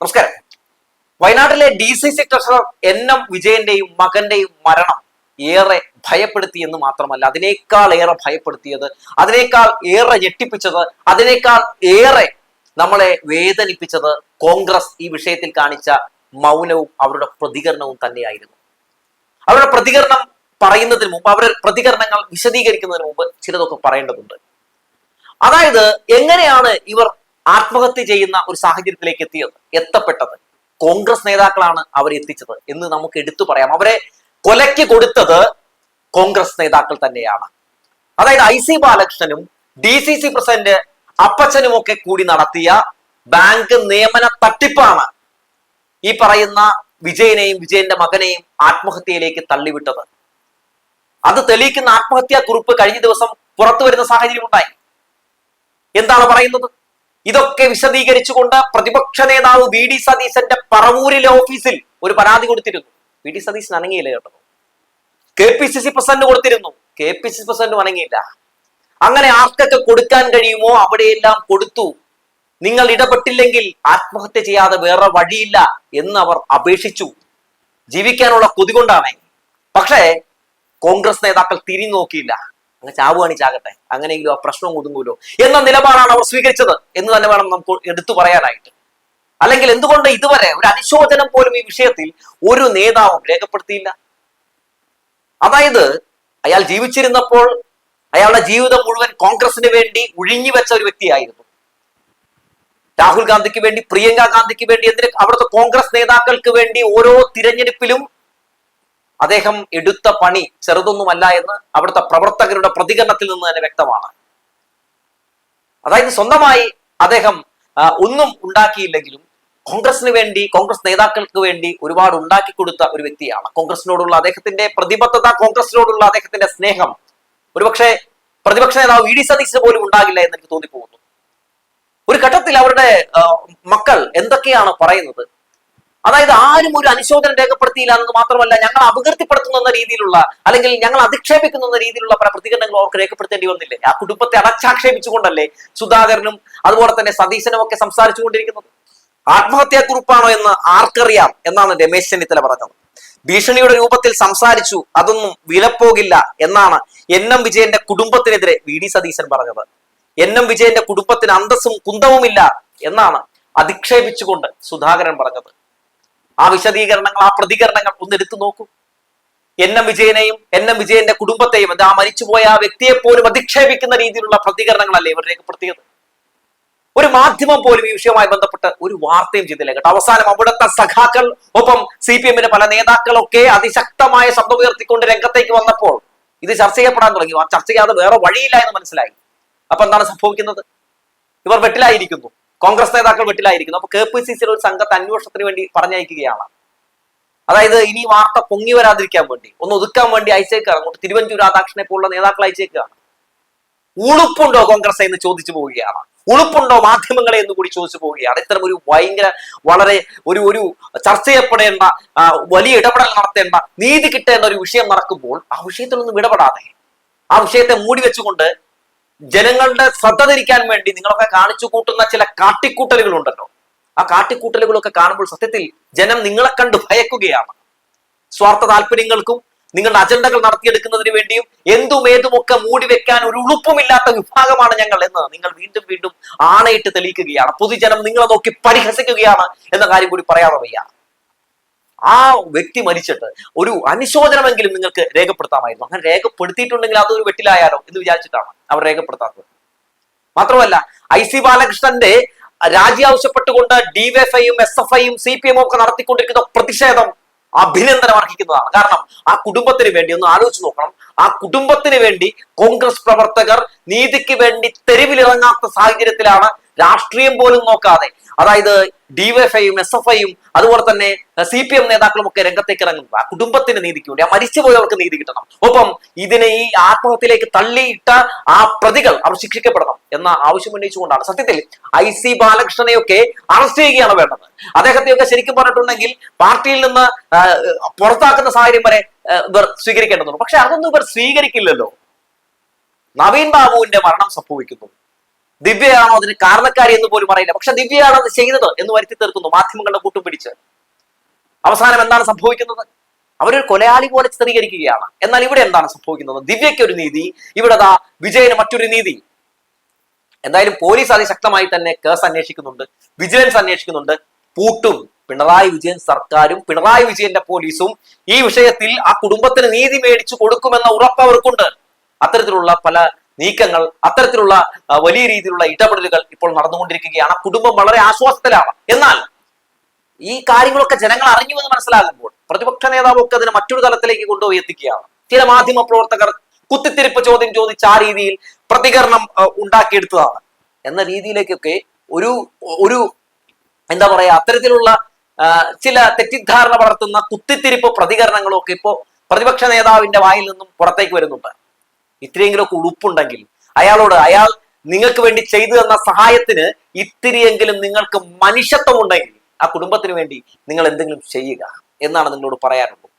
നമസ്കാരം. വയനാട്ടിലെ D C C treasurer N M വിജയന്റെയും മകന്റെയും മരണം ഏറെ ഭയപ്പെടുത്തി എന്ന് മാത്രമല്ല അതിനേക്കാൾ ഏറെ ഭയപ്പെടുത്തിയത് അതിനേക്കാൾ ഏറെ ഞെട്ടിപ്പിച്ചത് അതിനേക്കാൾ ഏറെ നമ്മളെ വേദനിപ്പിച്ചത് കോൺഗ്രസ് ഈ വിഷയത്തിൽ കാണിച്ച മൗനവും അവരുടെ പ്രതികരണവും തന്നെയായിരുന്നു. അവരുടെ പ്രതികരണം പറയുന്നതിന് മുമ്പ് അവരുടെ പ്രതികരണങ്ങൾ വിശദീകരിക്കുന്നതിന് മുമ്പ് ചിലതൊക്കെ പറയേണ്ടതുണ്ട്. അതായത് എങ്ങനെയാണ് ഇവർ ആത്മഹത്യ ചെയ്യുന്ന ഒരു സാഹചര്യത്തിലേക്ക് എത്തിയത് എത്തപ്പെട്ടത്. കോൺഗ്രസ് നേതാക്കളാണ് അവരെ എത്തിച്ചത് എന്ന് നമുക്ക് എടുത്തു പറയാം. അവരെ കൊലയ്ക്ക് കൊടുത്തത് കോൺഗ്രസ് നേതാക്കൾ തന്നെയാണ്. അതായത് ഐ സി ബാലകൃഷ്ണനും ഡി സി സി പ്രസിഡന്റ് അപ്പച്ചനും ഒക്കെ കൂടി നടത്തിയ ബാങ്ക് നിയമന തട്ടിപ്പാണ് ഈ പറയുന്ന വിജയനെയും വിജയന്റെ മകനെയും ആത്മഹത്യയിലേക്ക് തള്ളിവിട്ടത്. അത് തെളിയിക്കുന്ന ആത്മഹത്യാ കുറിപ്പ് കഴിഞ്ഞ ദിവസം പുറത്തു വരുന്ന സാഹചര്യം ഉണ്ടായി. എന്താണ് പറയുന്നത്? ഇതൊക്കെ വിശദീകരിച്ചുകൊണ്ട് പ്രതിപക്ഷ നേതാവ് വി ഡി സതീശന്റെ പറവൂരിലെ ഓഫീസിൽ ഒരു പരാതി കൊടുത്തിരുന്നു. വി ഡി സതീശൻ അനങ്ങിയില്ല കേട്ടോ? K P C C president കൊടുത്തിരുന്നു. K P C C president അനങ്ങിയില്ല. അങ്ങനെ ആർക്കൊക്കെ കൊടുക്കാൻ കഴിയുമോ? അവിടെയെല്ലാം കൊടുത്തു. നിങ്ങൾ ഇടപെട്ടില്ലെങ്കിൽ ആത്മഹത്യ ചെയ്യാതെ വേറെ വഴിയില്ല എന്ന് അവർ അപേക്ഷിച്ചു. ജീവിക്കാനുള്ള കൊതി കൊണ്ടാണ്. പക്ഷേ കോൺഗ്രസ് നേതാക്കൾ തിരിഞ്ഞു നോക്കിയില്ല. അങ്ങ് ചാവുകയാണെങ്കിൽ ചാകട്ടെ. അങ്ങനെയെങ്കിലും ആ പ്രശ്നം ഒതുങ്ങൂലോ എന്ന നിലപാടാണ് അവർ സ്വീകരിച്ചത്. എന്ന് തന്നെ വേണം നമുക്ക് എടുത്തു പറയാനായിട്ട്. അല്ലെങ്കിൽ എന്തുകൊണ്ട് ഇതുവരെ ഒരു അനുശോചനം പോലും ഈ വിഷയത്തിൽ ഒരു നേതാവും രേഖപ്പെടുത്തിയില്ല? അതായത് അയാൾ ജീവിച്ചിരുന്നപ്പോൾ അയാളുടെ ജീവിതം മുഴുവൻ കോൺഗ്രസിന് വേണ്ടി ഉഴിഞ്ഞു വെച്ച ഒരു വ്യക്തിയായിരുന്നു. രാഹുൽ ഗാന്ധിക്ക് വേണ്ടി പ്രിയങ്ക ഗാന്ധിക്ക് വേണ്ടി എന്തിന് അവിടുത്തെ കോൺഗ്രസ് നേതാക്കൾക്ക് വേണ്ടി ഓരോ തിരഞ്ഞെടുപ്പിലും അദ്ദേഹം എടുത്ത പണി ചെറുതൊന്നുമല്ല എന്ന് അവിടുത്തെ പ്രവർത്തകരുടെ പ്രതികരണത്തിൽ നിന്ന് തന്നെ വ്യക്തമാണ്. അതായത് സ്വന്തമായി അദ്ദേഹം ഒന്നും ഉണ്ടാക്കിയില്ലെങ്കിലും കോൺഗ്രസിന് വേണ്ടി കോൺഗ്രസ് നേതാക്കൾക്ക് വേണ്ടി ഒരുപാട് ഉണ്ടാക്കി കൊടുത്ത ഒരു വ്യക്തിയാണ്. കോൺഗ്രസിനോടുള്ള അദ്ദേഹത്തിന്റെ പ്രതിബദ്ധത കോൺഗ്രസിനോടുള്ള അദ്ദേഹത്തിന്റെ സ്നേഹം. ഒരുപക്ഷെ പ്രതിപക്ഷ നേതാവ് വി ഡി സതീശന് പോലും ഉണ്ടാകില്ല എന്ന് എനിക്ക് തോന്നിപ്പോകുന്നു. ഒരു ഘട്ടത്തിൽ അവരുടെ മക്കൾ എന്തൊക്കെയാണ് പറയുന്നത്? അതായത് ആരും ഒരു അനുശോചനം രേഖപ്പെടുത്തിയില്ല എന്നത് മാത്രമല്ല ഞങ്ങൾ അപകീർത്തിപ്പെടുത്തുന്ന രീതിയിലുള്ള അല്ലെങ്കിൽ ഞങ്ങൾ അധിക്ഷേപിക്കുന്ന രീതിയിലുള്ള പല പ്രതികരണങ്ങളും അവർക്ക് രേഖപ്പെടുത്തേണ്ടി വന്നില്ലേ? ആ കുടുംബത്തെ അടച്ചാക്ഷേപിച്ചുകൊണ്ടല്ലേ സുധാകരനും അതുപോലെ തന്നെ സതീശനും ഒക്കെ സംസാരിച്ചു കൊണ്ടിരിക്കുന്നത് ആത്മഹത്യാക്കുറിപ്പാണോ എന്ന് ആർക്കറിയാം എന്നാണ് രമേശ് ചെന്നിത്തല പറഞ്ഞത്. ഭീഷണിയുടെ രൂപത്തിൽ സംസാരിച്ചു അതൊന്നും വിലപ്പോകില്ല എന്നാണ് എൻ എം വിജയന്റെ കുടുംബത്തിനെതിരെ വി ഡി സതീശൻ പറഞ്ഞത്. എൻ എം വിജയന്റെ കുടുംബത്തിന് അന്തസ്സും കുന്തവുമില്ല എന്നാണ് അധിക്ഷേപിച്ചുകൊണ്ട് സുധാകരൻ പറഞ്ഞത്. ആ വിശദീകരണങ്ങൾ ആ പ്രതികരണങ്ങൾ ഒന്ന് എടുത്തു നോക്കൂ. എൻ എം വിജയനെയും എൻ എം വിജയന്റെ കുടുംബത്തെയും അത് ആ മരിച്ചുപോയ ആ വ്യക്തിയെ പോലും അധിക്ഷേപിക്കുന്ന രീതിയിലുള്ള പ്രതികരണങ്ങളല്ലേ ഇവർ രേഖപ്പെടുത്തിയത്? ഒരു മാധ്യമം പോലും ഈ വിഷയവുമായി ബന്ധപ്പെട്ട് ഒരു വാർത്തയും ചെയ്തില്ല കേട്ടോ. അവസാനം അവിടുത്തെ സഖാക്കൾ ഒപ്പം സി പി എമ്മിന്റെ പല നേതാക്കളൊക്കെ അതിശക്തമായ ശബ്ദം ഉയർത്തിക്കൊണ്ട് രംഗത്തേക്ക് വന്നപ്പോൾ ഇത് ചർച്ച ചെയ്യപ്പെടാൻ തുടങ്ങി. ആ ചർച്ച ചെയ്യാതെ വേറെ വഴിയില്ല എന്ന് മനസ്സിലായി. അപ്പൊ എന്താണ് സംഭവിക്കുന്നത്? ഇവർ വെട്ടിലായിരിക്കുന്നു. കോൺഗ്രസ് നേതാക്കൾ വെട്ടിലായിരിക്കുന്നു. അപ്പൊ കെ പി സി സി ഒരു സംഘത്തെ അന്വേഷണത്തിന് വേണ്ടി പറഞ്ഞയക്കുകയാണ്. അതായത് ഇനി വാർത്ത പൊങ്ങി വരാതിരിക്കാൻ വേണ്ടി ഒന്ന് ഒതുക്കാൻ വേണ്ടി അയച്ചേക്കാണ്. അങ്ങോട്ട് തിരുവഞ്ചൂർ രാധാകൃഷ്ണനെ പോലുള്ള നേതാക്കൾ അയച്ചേക്കാണ്. ഉളുപ്പുണ്ടോ കോൺഗ്രസ് എന്ന് ചോദിച്ചു പോവുകയാണ്. ഉളുപ്പുണ്ടോ മാധ്യമങ്ങളെ എന്ന് കൂടി ചോദിച്ചു പോവുകയാണ്. ഇത്തരം ഒരു ഭയങ്കര വളരെ ഒരു ഒരു ചർച്ച ചെയ്യപ്പെടേണ്ട വലിയ ഇടപെടൽ നടത്തേണ്ട നീതി കിട്ടേണ്ട ഒരു വിഷയം നടക്കുമ്പോൾ ആ വിഷയത്തിലൊന്നും ഇടപെടാതെ ആ വിഷയത്തെ മൂടി വെച്ചുകൊണ്ട് ജനങ്ങളുടെ ശ്രദ്ധ തിരിക്കാൻ വേണ്ടി നിങ്ങളൊക്കെ കാണിച്ചു കൂട്ടുന്ന ചില കാട്ടിക്കൂട്ടലുകൾ ഉണ്ടല്ലോ ആ കാട്ടിക്കൂട്ടലുകളൊക്കെ കാണുമ്പോൾ സത്യത്തിൽ ജനം നിങ്ങളെ കണ്ട് ഭയക്കുകയാണ്. സ്വാർത്ഥ താല്പര്യങ്ങൾക്കും നിങ്ങളുടെ അജണ്ടകൾ നടത്തിയെടുക്കുന്നതിന് വേണ്ടിയും എന്തും ഏതുമൊക്കെ മൂടി വെക്കാൻ ഒരു ഉളുപ്പുമില്ലാത്ത വിഭാഗമാണ് ഞങ്ങൾ എന്ന് നിങ്ങൾ വീണ്ടും വീണ്ടും ആണയിട്ട് തെളിയിക്കുകയാണ്. പൊതുജനം നിങ്ങളെ നോക്കി പരിഹസിക്കുകയാണ് എന്ന കാര്യം കൂടി പറയാതെ വയ്യ. ആ വ്യക്തി മരിച്ചിട്ട് ഒരു അനുശോചനമെങ്കിലും നിങ്ങൾക്ക് രേഖപ്പെടുത്താമായിരുന്നു. അങ്ങനെ രേഖപ്പെടുത്തിയിട്ടുണ്ടെങ്കിൽ അതൊരു വെട്ടിലായാലോ എന്ന് വിചാരിച്ചിട്ടാണ് അവർ രേഖപ്പെടുത്താത്തത്. മാത്രമല്ല ഐ സി ബാലകൃഷ്ണന്റെ രാജി ആവശ്യപ്പെട്ടുകൊണ്ട് ഡിവൈഎഫ്ഐയും എസ് എഫ് ഐയും സി പി എമ്മും ഒക്കെ നടത്തിക്കൊണ്ടിരിക്കുന്ന പ്രതിഷേധം അഭിനന്ദനം അർഹിക്കുന്നതാണ്. കാരണം ആ കുടുംബത്തിന് വേണ്ടി ഒന്ന് ആലോചിച്ച് നോക്കണം. ആ കുടുംബത്തിന് വേണ്ടി കോൺഗ്രസ് പ്രവർത്തകർ നീതിക്ക് വേണ്ടി തെരുവിലിറങ്ങാത്ത സാഹചര്യത്തിലാണ് രാഷ്ട്രീയം പോലും നോക്കാതെ അതായത് ഡിവൈഎഫ്ഐയും എസ് എഫ് ഐയും അതുപോലെ തന്നെ സി പി എം നേതാക്കളും ഒക്കെ രംഗത്തേക്ക് ഇറങ്ങുന്നത് ആ കുടുംബത്തിന് നീതിക്ക് വേണ്ടി ആ മരിച്ചുപോയവർക്ക് നീതി കിട്ടണം. ഒപ്പം ഇതിനെ ഈ ആത്മഹത്യയിലേക്ക് തള്ളിയിട്ട ആ പ്രതികൾ അവർ ശിക്ഷിക്കപ്പെടണം എന്ന ആവശ്യം ഉന്നയിച്ചുകൊണ്ടാണ്. സത്യത്തിൽ ഐ സി ബാലകൃഷ്ണനെയൊക്കെ അറസ്റ്റ് ചെയ്യുകയാണ് വേണ്ടത്. അദ്ദേഹത്തെയൊക്കെ ശരിക്കും പറഞ്ഞിട്ടുണ്ടെങ്കിൽ പാർട്ടിയിൽ നിന്ന് പുറത്താക്കുന്ന സാഹചര്യം വരെ ഇവർ സ്വീകരിക്കേണ്ടതുണ്ട്. പക്ഷെ അതൊന്നും ഇവർ സ്വീകരിക്കില്ലല്ലോ. നവീൻ ബാബുവിന്റെ മരണം സംഭവിക്കുന്നു. ദിവ്യയാണോ അതിന് കാരണക്കാരി എന്ന് പോലും അറിയില്ല. പക്ഷെ ദിവ്യയാണോ അത് ചെയ്തത് എന്ന് വരുത്തി തീർക്കുന്നു മാധ്യമങ്ങളുടെ കൂട്ടും പിടിച്ച്. അവസാനം എന്താണ് സംഭവിക്കുന്നത്? അവരൊരു കൊലയാളി പോലെ ചിത്രീകരിക്കുകയാണ്. എന്നാൽ ഇവിടെ എന്താണ് സംഭവിക്കുന്നത്? ദിവ്യയ്ക്ക് ഒരു നീതി ഇവിടെ ദാ വിജയന് മറ്റൊരു നീതി. എന്തായാലും പോലീസ് അതിശക്തമായി തന്നെ കേസ് അന്വേഷിക്കുന്നുണ്ട് വിജിലൻസ് അന്വേഷിക്കുന്നുണ്ട്. പൂട്ടും. പിണറായി വിജയൻ സർക്കാരും പിണറായി വിജയന്റെ പോലീസും ഈ വിഷയത്തിൽ ആ കുടുംബത്തിന് നീതി മേടിച്ചു കൊടുക്കുമെന്ന ഉറപ്പ് അവർക്കുണ്ട്. അത്തരത്തിലുള്ള പല നീക്കങ്ങൾ അത്തരത്തിലുള്ള വലിയ രീതിയിലുള്ള ഇടപെടലുകൾ ഇപ്പോൾ നടന്നുകൊണ്ടിരിക്കുകയാണ്. കുടുംബം വളരെ ആശ്വാസത്തിലാണ്. എന്നാൽ ഈ കാര്യങ്ങളൊക്കെ ജനങ്ങൾ അറിഞ്ഞു എന്ന് മനസ്സിലാകുമ്പോൾ പ്രതിപക്ഷ നേതാവൊക്കെ അതിനെ മറ്റൊരു തലത്തിലേക്ക് കൊണ്ടുപോയി എത്തിക്കുകയാണ്. ചില മാധ്യമ പ്രവർത്തകർ കുത്തിത്തിരിപ്പ് ചോദ്യം ചോദിച്ച ആ രീതിയിൽ പ്രതികരണം ഉണ്ടാക്കിയെടുത്തതാണ്. എന്ന രീതിയിലേക്കൊക്കെ ഒരു ഒരു എന്താ പറയാ അത്തരത്തിലുള്ള ചില തെറ്റിദ്ധാരണ വളർത്തുന്ന കുത്തിത്തിരിപ്പ് പ്രതികരണങ്ങളൊക്കെ ഇപ്പോ പ്രതിപക്ഷ നേതാവിന്റെ വായിൽ നിന്നും പുറത്തേക്ക് വരുന്നുണ്ട്. ഇത്തിരിയെങ്കിലും ഉളുപ്പുണ്ടെങ്കിൽ അയാളോട് അയാൾ നിങ്ങൾക്ക് വേണ്ടി ചെയ്തു തന്ന സഹായത്തിന് ഇത്തിരിയെങ്കിലും നിങ്ങൾക്ക് മനുഷ്യത്വം ഉണ്ടെങ്കിൽ ആ കുടുംബത്തിന് വേണ്ടി നിങ്ങൾ എന്തെങ്കിലും ചെയ്യുക എന്നാണ് നിങ്ങളോട് പറയാനുള്ളത്.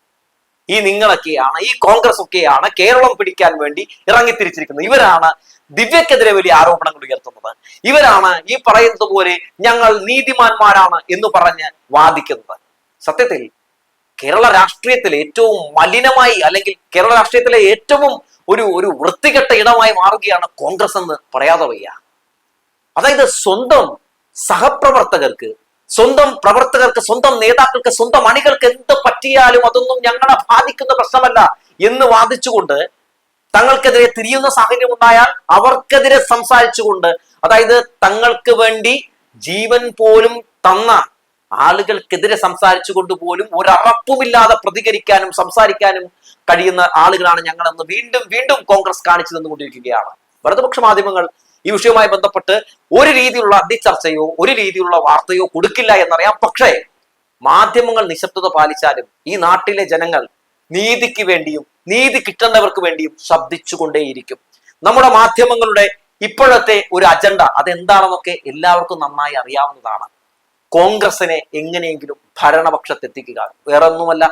ഈ നിങ്ങളൊക്കെയാണ് ഈ കോൺഗ്രസ് ഒക്കെയാണ് കേരളം പിടിക്കാൻ വേണ്ടി ഇറങ്ങിത്തിരിച്ചിരിക്കുന്നത്. ഇവരാണ് ദിവ്യക്കെതിരെ വലിയ ആരോപണങ്ങൾ ഉയർത്തുന്നത്. ഇവരാണ് ഈ പറയുന്നത് പോലെ ഞങ്ങൾ നീതിമാന്മാരാണ് എന്ന് പറഞ്ഞ് വാദിക്കുന്നത്. സത്യത്തിൽ കേരള രാഷ്ട്രീയത്തിൽ ഏറ്റവും മലിനമായി അല്ലെങ്കിൽ കേരള രാഷ്ട്രീയത്തിലെ ഏറ്റവും ഒരു ഒരു വൃത്തികെട്ട ഇടമായി മാറുകയാണ് കോൺഗ്രസ് എന്ന് പറയാതെ വയ്യ. അതായത് സ്വന്തം സഹപ്രവർത്തകർക്ക് സ്വന്തം പ്രവർത്തകർക്ക് സ്വന്തം നേതാക്കൾക്ക് സ്വന്തം അണികൾക്ക് എന്ത് പറ്റിയാലും അതൊന്നും ഞങ്ങളെ ബാധിക്കുന്ന പ്രശ്നമല്ല എന്ന് വാദിച്ചുകൊണ്ട് തങ്ങൾക്കെതിരെ തിരിയുന്ന സാഹചര്യം ഉണ്ടായാൽ അവർക്കെതിരെ സംസാരിച്ചുകൊണ്ട് അതായത് തങ്ങൾക്ക് വേണ്ടി ജീവൻ പോലും തന്ന ആളുകൾക്കെതിരെ സംസാരിച്ചുകൊണ്ട് പോലും ഒരറപ്പുമില്ലാതെ പ്രതികരിക്കാനും സംസാരിക്കാനും കഴിയുന്ന ആളുകളാണ് ഞങ്ങളെന്ന് വീണ്ടും വീണ്ടും കോൺഗ്രസ് കാണിച്ചു തന്നുകൊണ്ടിരിക്കുകയാണ്. വലതുപക്ഷ മാധ്യമങ്ങൾ ഈ വിഷയവുമായി ബന്ധപ്പെട്ട് ഒരു രീതിയിലുള്ള അതിചർച്ചയോ ഒരു രീതിയിലുള്ള വാർത്തയോ കൊടുക്കില്ല എന്നറിയാം. പക്ഷേ മാധ്യമങ്ങൾ നിശബ്ദത പാലിച്ചാലും ഈ നാട്ടിലെ ജനങ്ങൾ നീതിക്ക് വേണ്ടിയും നീതി കിട്ടേണ്ടവർക്ക് വേണ്ടിയും ശബ്ദിച്ചുകൊണ്ടേയിരിക്കും. നമ്മുടെ മാധ്യമങ്ങളുടെ ഇപ്പോഴത്തെ ഒരു അജണ്ട അതെന്താണെന്നൊക്കെ എല്ലാവർക്കും നന്നായി അറിയാവുന്നതാണ്. കോൺഗ്രസിനെ എങ്ങനെയെങ്കിലും ഭരണപക്ഷത്തെത്തിക്കുക. വേറെ ഒന്നുമല്ല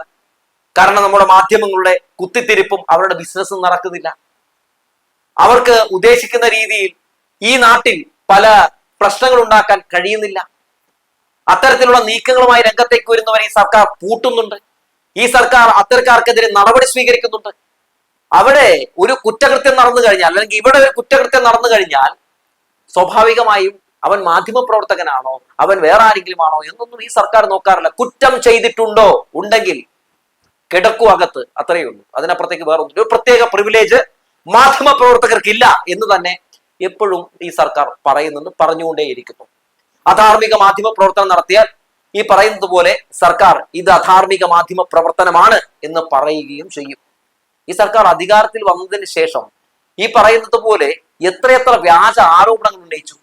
കാരണം നമ്മുടെ മാധ്യമങ്ങളുടെ കുത്തിത്തിരിപ്പും അവരുടെ ബിസിനസ്സും നടക്കുന്നില്ല. അവർക്ക് ഉദ്ദേശിക്കുന്ന രീതിയിൽ ഈ നാട്ടിൽ പല പ്രശ്നങ്ങൾ ഉണ്ടാക്കാൻ കഴിയുന്നില്ല. അത്തരത്തിലുള്ള നീക്കങ്ങളുമായി രംഗത്തേക്ക് വരുന്നവരെ ഈ സർക്കാർ പൂട്ടുന്നുണ്ട്. ഈ സർക്കാർ അത്തരക്കാർക്കെതിരെ നടപടി സ്വീകരിക്കുന്നുണ്ട്. അവിടെ ഒരു കുറ്റകൃത്യം നടന്നു കഴിഞ്ഞാൽ അല്ലെങ്കിൽ ഇവിടെ ഒരു കുറ്റകൃത്യം നടന്നു കഴിഞ്ഞാൽ സ്വാഭാവികമായും അവൻ മാധ്യമ പ്രവർത്തകനാണോ അവൻ വേറെ ആരെങ്കിലും ആണോ എന്നൊന്നും ഈ സർക്കാർ നോക്കാറില്ല. കുറ്റം ചെയ്തിട്ടുണ്ടോ? ഉണ്ടെങ്കിൽ കിടക്കു അകത്ത്. അത്രയേ ഉള്ളൂ. അതിനപ്പുറത്തേക്ക് വേറെ ഒന്നും ഒരു പ്രത്യേക പ്രിവിലേജ് മാധ്യമ പ്രവർത്തകർക്കില്ല എന്ന് തന്നെ എപ്പോഴും ഈ സർക്കാർ പറയുന്നുണ്ട് പറഞ്ഞുകൊണ്ടേയിരിക്കുന്നു. അധാർമിക മാധ്യമ പ്രവർത്തനം നടത്തിയാൽ ഈ പറയുന്നത് പോലെ സർക്കാർ ഇത് അധാർമിക മാധ്യമ പ്രവർത്തനമാണ് എന്ന് പറയുകയും ചെയ്യും. ഈ സർക്കാർ അധികാരത്തിൽ വന്നതിന് ശേഷം ഈ പറയുന്നത് പോലെ എത്രയെത്ര വ്യാജ ആരോപണങ്ങൾ ഉന്നയിച്ചു.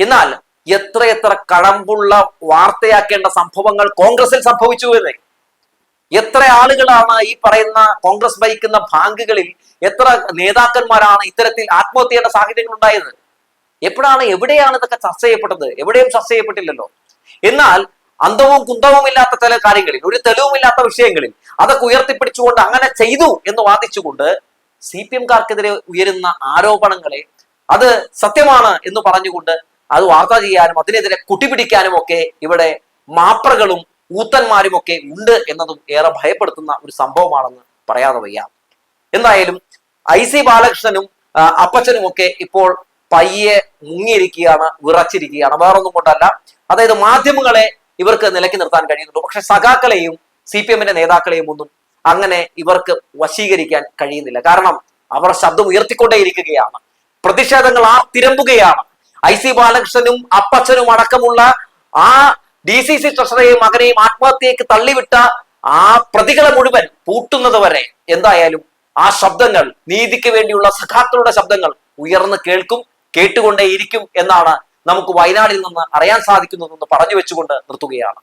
എന്നാൽ എത്രയെത്ര കഴമ്പുള്ള വാർത്തയാക്കേണ്ട സംഭവങ്ങൾ കോൺഗ്രസിൽ സംഭവിച്ചു എന്ന്. എത്ര ആളുകളാണ് ഈ പറയുന്ന കോൺഗ്രസ് ഭരിക്കുന്ന ബാങ്കുകളിൽ എത്ര നേതാക്കന്മാരാണ് ഇത്തരത്തിൽ ആത്മഹത്യയുടെ സാഹചര്യങ്ങൾ ഉണ്ടായത്? എപ്പോഴാണ് എവിടെയാണ് ഇതൊക്കെ ചർച്ച ചെയ്യപ്പെട്ടത്? എവിടെയും ചർച്ച ചെയ്യപ്പെട്ടില്ലല്ലോ. എന്നാൽ അന്തവും കുന്തവും ഇല്ലാത്ത ചില കാര്യങ്ങളിൽ ഒരു തെളിവുമില്ലാത്ത വിഷയങ്ങളിൽ അതൊക്കെ ഉയർത്തിപ്പിടിച്ചുകൊണ്ട് അങ്ങനെ ചെയ്തു എന്ന് വാദിച്ചുകൊണ്ട് സി പി എംകാർക്കെതിരെ ഉയരുന്ന ആരോപണങ്ങളെ അത് സത്യമാണ് എന്ന് പറഞ്ഞുകൊണ്ട് അത് വാർത്ത ചെയ്യാനും അതിനെതിരെ കുട്ടിപിടിക്കാനും ഒക്കെ ഇവിടെ മാപ്രകളും ഊത്തന്മാരും ഒക്കെ ഉണ്ട് എന്നതും ഏറെ ഭയപ്പെടുത്തുന്ന ഒരു സംഭവമാണെന്ന് പറയാതെ വയ്യ. എന്തായാലും ഐ സി ബാലകൃഷ്ണനും അപ്പച്ചനും ഒക്കെ ഇപ്പോൾ പയ്യെ മുങ്ങിയിരിക്കുകയാണ് വിറച്ചിരിക്കുകയാണ്. വേറൊന്നും കൊണ്ടല്ല. അതായത് മാധ്യമങ്ങളെ ഇവർക്ക് നിലക്കി നിർത്താൻ കഴിയുന്നുണ്ട്. പക്ഷെ സഖാക്കളെയും സി പി എമ്മിന്റെ നേതാക്കളെയും ഒന്നും അങ്ങനെ ഇവർക്ക് വശീകരിക്കാൻ കഴിയുന്നില്ല. കാരണം അവർ ശബ്ദം ഉയർത്തിക്കൊണ്ടേയിരിക്കുകയാണ് പ്രതിഷേധങ്ങൾ ആ തിരമ്പുകയാണ്. ഐ സി ബാലകൃഷ്ണനും അപ്പച്ചനും അടക്കമുള്ള ആ ഡി സി സി ട്രഷറേയും മകനെയും ആത്മഹത്യയ്ക്ക് തള്ളിവിട്ട ആ പ്രതികളെ മുഴുവൻ പൂട്ടുന്നത് വരെ എന്തായാലും ആ ശബ്ദങ്ങൾ നീതിക്ക് വേണ്ടിയുള്ള സഖാക്കളുടെ ശബ്ദങ്ങൾ ഉയർന്നു കേൾക്കും കേട്ടുകൊണ്ടേയിരിക്കും എന്നാണ് നമുക്ക് വയനാടിൽ നിന്ന് അറിയാൻ സാധിക്കുന്നതെന്ന് പറഞ്ഞു വെച്ചുകൊണ്ട് നിർത്തുകയാണ്.